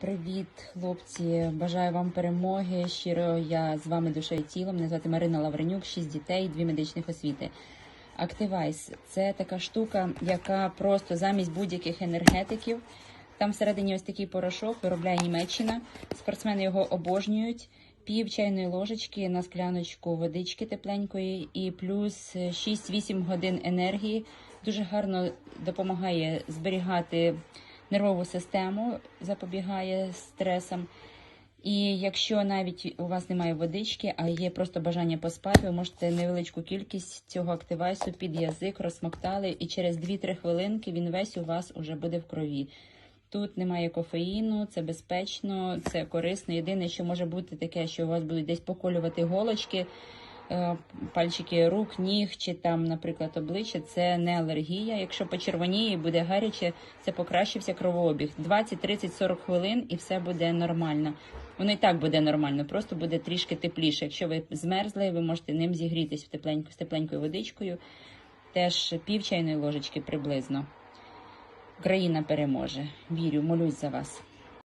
Привіт, хлопці! Бажаю вам перемоги. Щиро я з вами душею тілом. Мене звати Марина Лавренюк, 6 дітей, дві медичних освіти. Активайс це така штука, яка просто замість будь-яких енергетиків. Там всередині ось такий порошок виробляє Німеччина. Спортсмени його обожнюють. Пів чайної ложечки на скляночку водички тепленької і плюс 6-8 годин енергії. Дуже гарно допомагає зберігати нервову систему, запобігає стресам. І якщо навіть у вас немає водички, а є просто бажання поспати, ви можете невеличку кількість цього активайсу під язик розсмоктали, і через 2-3 хвилинки він весь у вас уже буде в крові. Тут немає кофеїну, це безпечно, це корисно. Єдине, що може бути таке, що у вас будуть десь поколювати голочки, пальчики рук, ніг чи там, наприклад, обличчя. Це не алергія. Якщо почервоніє і буде гаряче, це покращився кровообіг. 20, 30, 40 хвилин і все буде нормально. Воно і так буде нормально, просто буде трішки тепліше. Якщо ви змерзли, ви можете ним зігрітись в тепленьку, з тепленькою водичкою. Теж пів чайної ложечки приблизно. Україна переможе. Вірю, молюсь за вас.